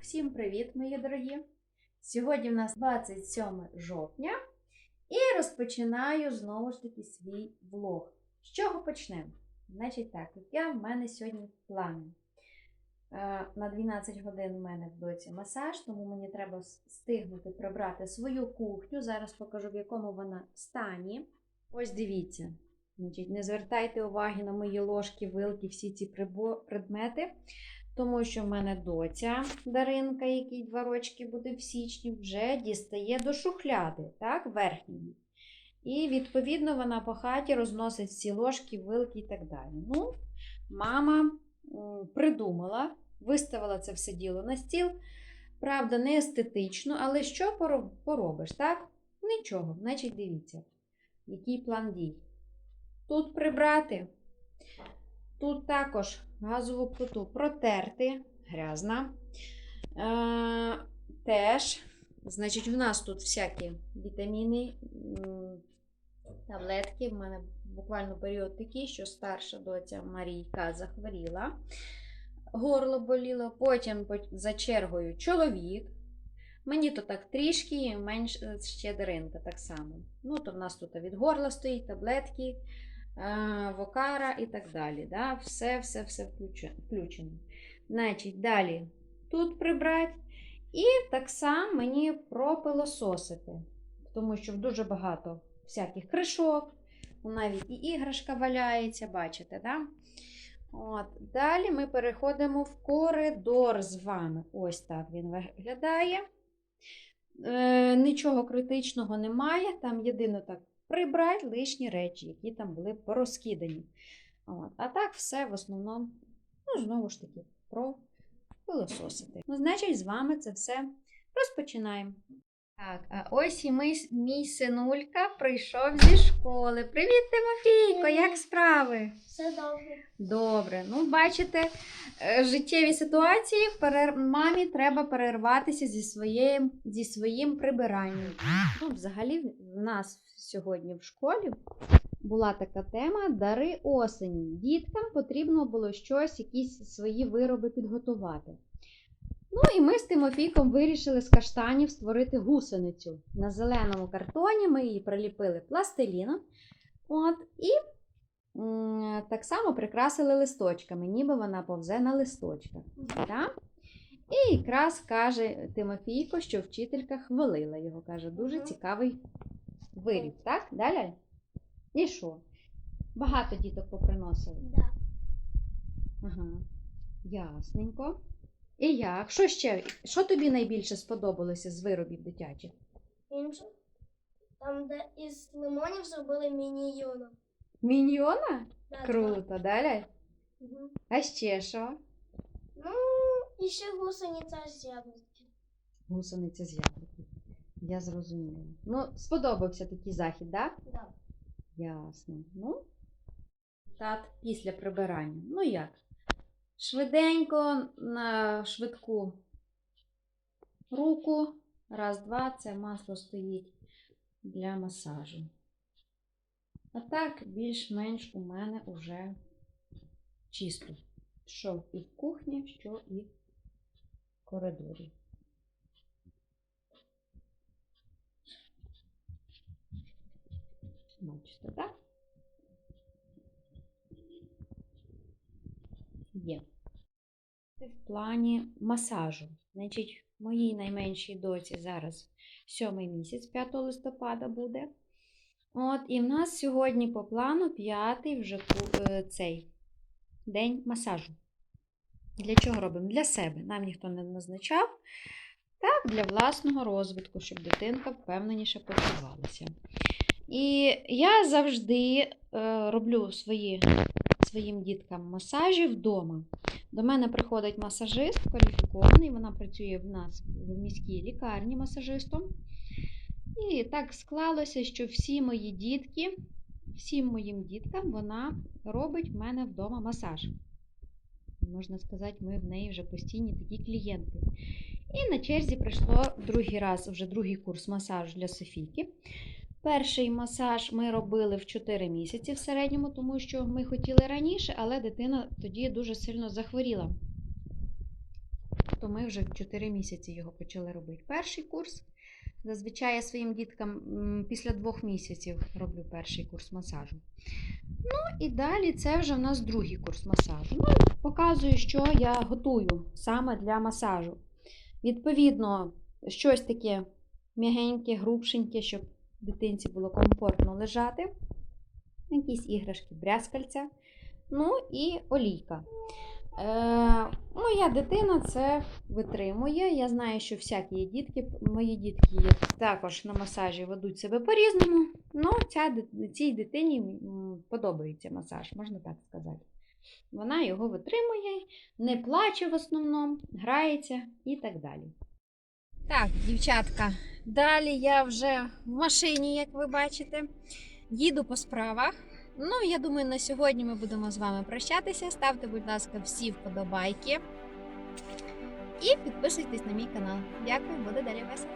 всім привіт, мої дорогі! Сьогодні в нас 27 жовтня і розпочинаю знову ж таки свій влог. З чого почнемо? Значить так, я в мене сьогодні в плані. Е, На 12 годин в мене в доці масаж, тому мені треба встигнути прибрати свою кухню. Зараз покажу, в якому вона стані. Ось дивіться. Значить, не звертайте уваги на мої ложки, вилки, всі ці предмети. Тому що в мене доця Даринка, якій два рочки буде в січні, вже дістає до шухляди, так, верхньої. І, відповідно, вона по хаті розносить всі ложки, вилки і так далі. Ну, мама придумала, виставила це все діло на стіл. Правда, не естетично, але що поробиш, так? Нічого. Значить, дивіться, який план дій. Тут прибрати. Тут також газову плиту протерти, грязна. Е, теж, значить, в нас тут всякі вітаміни, таблетки. В мене буквально період такий, що старша доця Марійка захворіла, горло боліло, потім за чергою чоловік. Мені то так трішки, менш е, ще Даринка так само. Ну, то в нас тут від горла стоїть таблетки, вокара і так далі. Да? Все, все, все включено. Значить, далі тут прибрати. І так само мені пропилососити, тому що дуже багато всяких кришок, навіть і іграшка валяється, бачите, да? От. Далі ми переходимо в коридор з вами. Ось так він виглядає. Е, нічого критичного немає. Там єдине так прибрати лишні речі, які там були порозкидані. От. А так все в основному, ну, знову ж таки, про пилососити. Ну, значить, з вами це все розпочинаємо. Так, а ось і мій, мій синулька прийшов зі школи. Привіт, Тимофійко, як справи? Все добре. Добре, ну бачите, е, життєві ситуації перер... мамі треба перерватися зі своїм, зі своїм прибиранням. Ну, взагалі, в нас сьогодні в школі була така тема дари осені. Діткам потрібно було щось, якісь свої вироби підготувати. Ну і ми з Тимофійком вирішили з каштанів створити гусеницю. На зеленому картоні ми її приліпили пластиліном. От, і м, так само прикрасили листочками, ніби вона повзе на листочках. Так? І якраз каже Тимофійко, що вчителька хвалила його. Каже, дуже цікавий виріб. Так? Далі? І що? Багато діток поприносили. Да. Ага. Ясненько. І як? Що ще? Що тобі найбільше сподобалося з виробів дитячих? Інше. Там, де із лимонів зробили міні-юну. Міньйона? Да, Круто, далі. два. Мгм. А ще що? Ну, і ще гусениця з яблуки. Гусениця з яблуків. Я зрозуміла. Ну, сподобався такий захід, так? Да. Ясно. Ну, тат після прибирання. Ну як? Швиденько на швидку руку. Раз, два, це масло стоїть для масажу. А так, більш-менш у мене вже чисто. Що і в кухні, що і в коридорі. Бачите, так? Є. Це в плані масажу. Значить, моїй найменшій доці зараз сьомий місяць, 5 листопада буде. От, і в нас сьогодні по плану п'ятий вже е, цей день масажу. Для чого робимо? Для себе. Нам ніхто не назначав. Так, для власного розвитку, щоб дитинка впевненіше почувалася. І я завжди е, роблю свої, своїм діткам масажі вдома. До мене приходить масажист кваліфікований, вона працює в нас в міській лікарні масажистом. І так склалося, що всі мої дітки, всім моїм діткам вона робить в мене вдома масаж. Можна сказати, ми в неї вже постійні такі клієнти. І на черзі прийшло другий раз, вже другий курс масажу для Софійки. Перший масаж ми робили в 4 місяці в середньому, тому що ми хотіли раніше, але дитина тоді дуже сильно захворіла. то ми вже в 4 місяці його почали робити. Перший курс. Зазвичай я своїм діткам після двох місяців роблю перший курс масажу. Ну і далі це вже в нас другий курс масажу. Ну, показую, що я готую саме для масажу. Відповідно, щось таке м'ягеньке, грубшеньке, щоб дитинці було комфортно лежати. Якісь іграшки, брязкальця. Ну і олійка. Е, моя дитина це витримує. Я знаю, що всякі дітки, мої дітки також на масажі ведуть себе по-різному. Ну, ця, цій дитині подобається масаж, можна так сказати. Вона його витримує, не плаче в основному, грається і так далі. Так, дівчатка, далі я вже в машині, як ви бачите, їду по справах. Ну, я думаю, на сьогодні ми будемо з вами прощатися. Ставте, будь ласка, всі вподобайки. І підписуйтесь на мій канал. Дякую, буде далі весело.